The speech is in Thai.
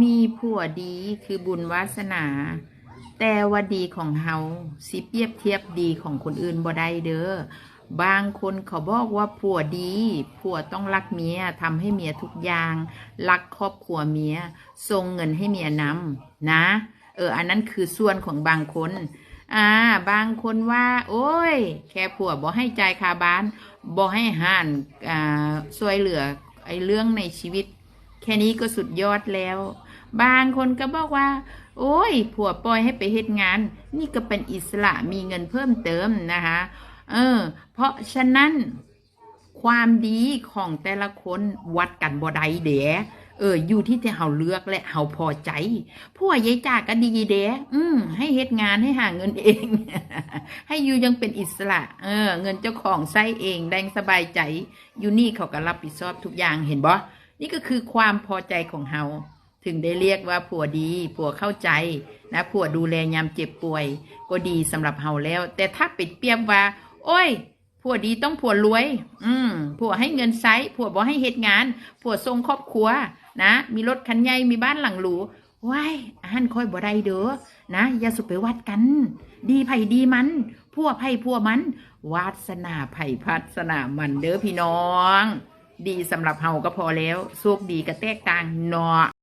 มีผัวดีคือบุญวาสนา แต่ว่าดีของเฮาสิเปรียบเทียบดีของคนอื่นบ่ได้เด้อบางคนเขาบอกว่าผัวดี ผัวต้องรักเมียทำให้เมียทุกอย่าง รักครอบครัวเมียส่งเงินให้เมียนำนะ เออ อันนั้นคือส่วนของบางคน อ่า บางคนว่า โอ้ย แค่ผัวบ่ให้ใจคาบ้านบ่ให้ห่านอ่าช่วยเหลือไอ้เรื่องในชีวิต ค่นี้ก็สุดยอดแล้ว บางคนก็บอกว่า โอ้ย ผัวปล่อยให้ไปเฮ็ดงาน นี่ก็เป็นอิสระมีเงินเพิ่มเติมนะคะ เออ เพราะฉะนั้นความดีของแต่ละคนวัดกันบ่ได้เด๋เออ อยู่ที่ที่เฮาเลือกและเฮาพอใจผัวยายจ่าก็ดีเด๋อืมให้เฮ็ดงานให้หาเงินเอง ให้อยู่ยังเป็นอิสระ เออ เงินเจ้าของใช้เองแดงสบายใจ อยู่นี่เขาก็รับผิดชอบทุกอย่างเห็นบ่ นี่ก็คือความพอใจของเฮาถึงได้เรียกว่าผัวดี ผัวเข้าใจ นะผัวดูแลยามเจ็บป่วย ก็ดีสำหรับเฮาแล้ว แต่ถ้าไปเปรียบว่า โอ้ยผัวดีต้องผัวรวย อืมผัวให้เงินใช้ผัวบ่ให้เฮ็ดงาน ผัวทรงครอบครัว นะ มีรถคันใหญ่ มีบ้านหลังหรูว้ายอาหารค่อยบ่ได้เด้อ นะ อย่าสุไปวัดกัน ดีไผ่ดีมันผัวไผผัวมัน วาสนาไผ่พัสนามันเด้อพี่น้อง ดีสำหรับเฮาก็พอแล้วโชคดีก็แตกต่างเนาะ